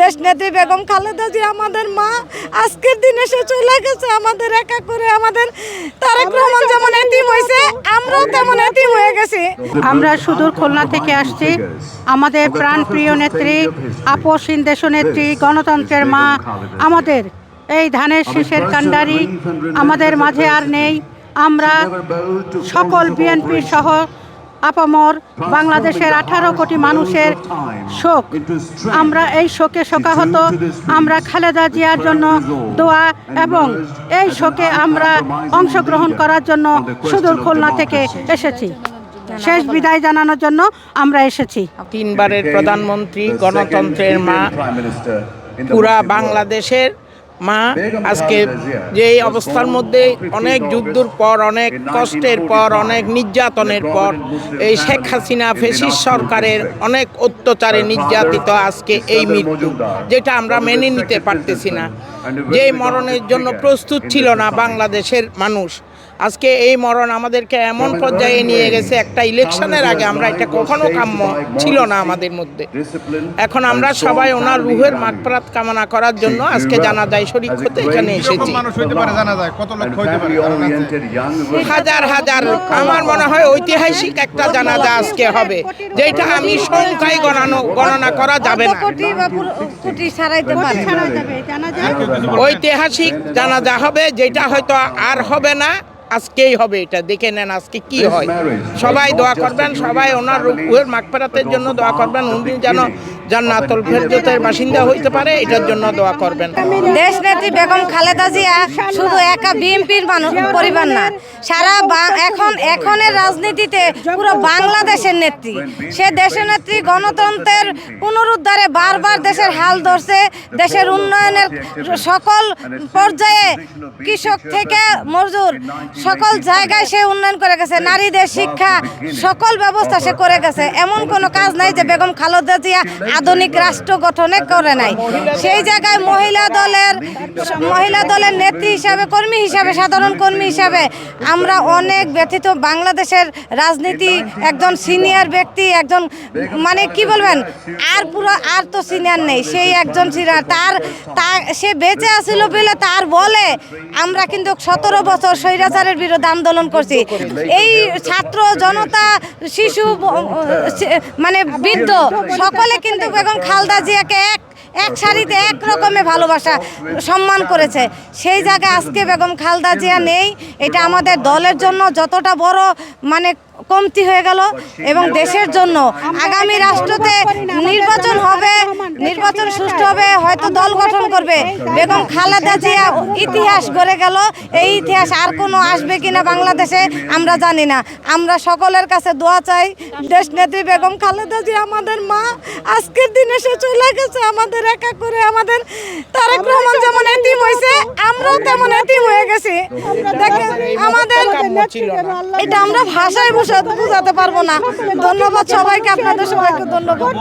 দেশ নেত্রী বেগম খালেদা জি আমাদের মা। আজকের দিনে সে চলে গেছে আমাদের একা করে, আমাদের তারেক রহমান যেমন এতিম হয়েছে, আমরাও তেমন এতিম হয়ে গেছি। আমরা সুদূর খুলনা থেকে আসছি। আমাদের প্রাণপ্রিয় নেত্রী আপসীন দেশ নেত্রী গণতন্ত্রের মা, আমাদের এই ধানের শীষের কাণ্ডারি, আমাদের মাঝে আর নেই। আমরা সকল বিএনপি সহ আপামর বাংলাদেশের আঠারো কোটি মানুষের শোক। আমরা এই শোকে শোকাহত আমরা খালেদা জিয়ার জন্য দোয়া এবং এই শোকে আমরা অংশগ্রহণ করার জন্য সুদূর খুলনা থেকে এসেছি। শেষ বিদায় জানানোর জন্য আমরা এসেছি। তিনবারের প্রধানমন্ত্রী গণতন্ত্রের মা পুরা বাংলাদেশের মা আজকে যে এই অবস্থার মধ্যে অনেক যুদ্ধর পর অনেক কষ্টের পর অনেক নির্যাতনের পর এই শেখ হাসিনা ফেসিস সরকারের অনেক অত্যাচারে নির্যাতিত আজকে এই মৃত্যু যেটা আমরা মেনে নিতে পারতেছি না। যে মরণের জন্য প্রস্তুত ছিল না বাংলাদেশের মানুষ আজকে এই মরণ আমাদেরকে এমন পর্যায়ে নিয়ে গেছে একটা ইলেকশনের আগে আমরা এটা কখনো কাম্য ছিল না আমাদের মধ্যে এখন আমরা সবাই ওনার রুহের মাগফরাত কামনা করার জন্য আজকে জানা যায় শরীর হতে এখানে এসেছি মানুষ হইতে পারে জানা যায় কত লক্ষ হইতে পারে জানা আছে? হাজার হাজার আমার মনে হয় ঐতিহাসিক একটা জানাজা আজকে হবে যেটা আমি সংখ্যায় গণানো গণনা করা যাবে না ঐতিহাসিক জানাজা হবে যেটা হয়তো আর হবে না আজকেই হবে এটা দেখে নেন আজকে কি হয়। সবাই দোয়া করবেন সবাই ওনার রূপের মাগফেরাতের জন্য দোয়া করবেন উনি যেন জান্নাতুল ফেরদৌসের বাসিন্দা হইতে পারে, এটার জন্য দোয়া করবেন। দেশ নেত্রী বেগম খালেদা জিয়া শুধু একা বিএনপির মানুষ, পরিবার না, সারা এখন, এখনের রাজনীতিতে পুরো বাংলাদেশের নেত্রী। সে দেশের নেত্রী গণতন্ত্রের পুনরুদ্ধারে বারবার দেশের হাল ধরছে, দেশের উন্নয়নের সকল পর্যায়ে কৃষক থেকে মজদুর, সকল জায়গায় সে উন্নয়ন করে গেছে, নারীদের শিক্ষা, সকল ব্যবস্থা সে করে গেছে। এমন কোনো কাজ নাই যে বেগম খালেদা জিয়া আধুনিক রাষ্ট্র গঠনে করে নাই। সেই জায়গায় মহিলা দলের মহিলা দলের নেত্রী হিসাবে, কর্মী হিসাবে, সাধারণ কর্মী হিসাবে আমরা অনেক ব্যথিত। বাংলাদেশের রাজনীতি একজন সিনিয়র ব্যক্তি, একজন মানে কি বলবেন? আর পুরো, আর তো সিনিয়র নেই। সেই একজন সিনিয়র, তার সে বেঁচে আছিল বলে তার বলে আমরা কিন্তু সতেরো বছর স্বৈরাচারের বিরুদ্ধে আন্দোলন করছি। এই ছাত্র, জনতা, শিশু মানে বৃদ্ধ, সকলে কিন্তু বেগম খালদা জিয়াকে এক এক শাড়িতে এক রকমে ভালোবাসা সম্মান করেছে। সেই জায়গায় আজকে বেগম খালদা জিয়া নেই। এটা আমাদের দলের জন্য যতটা বড় মানে কমতি হয়ে গেল এবং দেশের জন্য আগামী রাষ্ট্রতে নির্বাচন হবে, নির্বাচন সুষ্ঠু হবে, হয়তো দল গঠন করবে। বেগম খালেদা জিয়া ইতিহাস গড়ে গেল। এই ইতিহাস আর কোনো আসবে কিনা বাংলাদেশে আমরা জানি না। আমরা সকলের কাছে দোয়া চাই দেশ নেত্রী বেগম খালেদা জিয়া আমাদের মা, আজকের দিনে সে চলে গেছে আমাদের একা করে, আমাদের তারেক রহমান যেমন এতিম হয়েছে, আমরাও তেমন এতিম হয়ে গেছি। দেখেন, আমাদের ছিল না। এটা আমরা ভাষায় বসে বুঝাতে পারব না ধন্যবাদ সবাইকে আপনাদের সবাইকে ধন্যবাদ